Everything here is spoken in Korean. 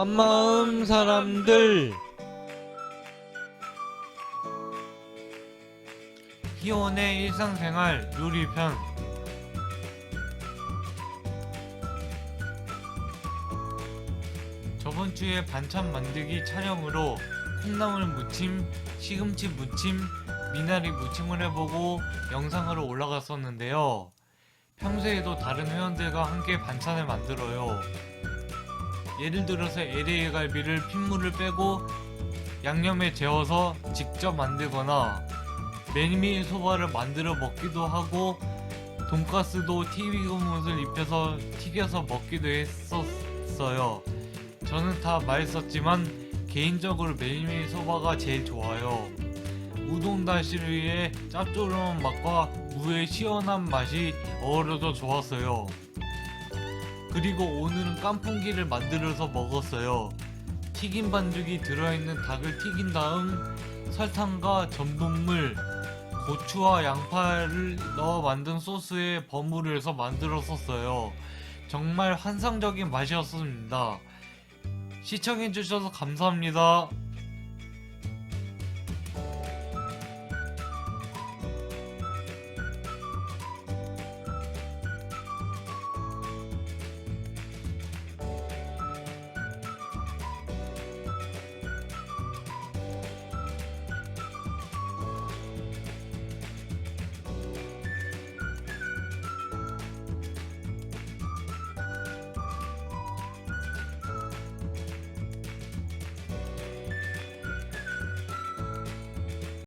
한마음 사람들 희원의 일상생활 요리편 저번 주에 반찬 만들기 촬영으로 콩나물 무침, 시금치 무침, 미나리 무침을 해보고 영상으로 올라갔었는데요. 평소에도 다른 회원들과 함께 반찬을 만들어요. 예를 들어서 LA 갈비를 핏물을 빼고 양념에 재워서 직접 만들거나 메밀 소바를 만들어 먹기도 하고 돈가스도 튀김옷을 입혀서 튀겨서 먹기도 했었어요. 저는 다 맛있었지만 개인적으로 메밀 소바가 제일 좋아요. 우동 다시류의 짭조름한 맛과 무의 시원한 맛이 어우러져 좋았어요. 그리고 오늘은 깐풍기를 만들어서 먹었어요. 튀김 반죽이 들어있는 닭을 튀긴 다음 설탕과 전분물, 고추와 양파를 넣어 만든 소스에 버무려서 만들었었어요. 정말 환상적인 맛이었습니다. 시청해주셔서 감사합니다.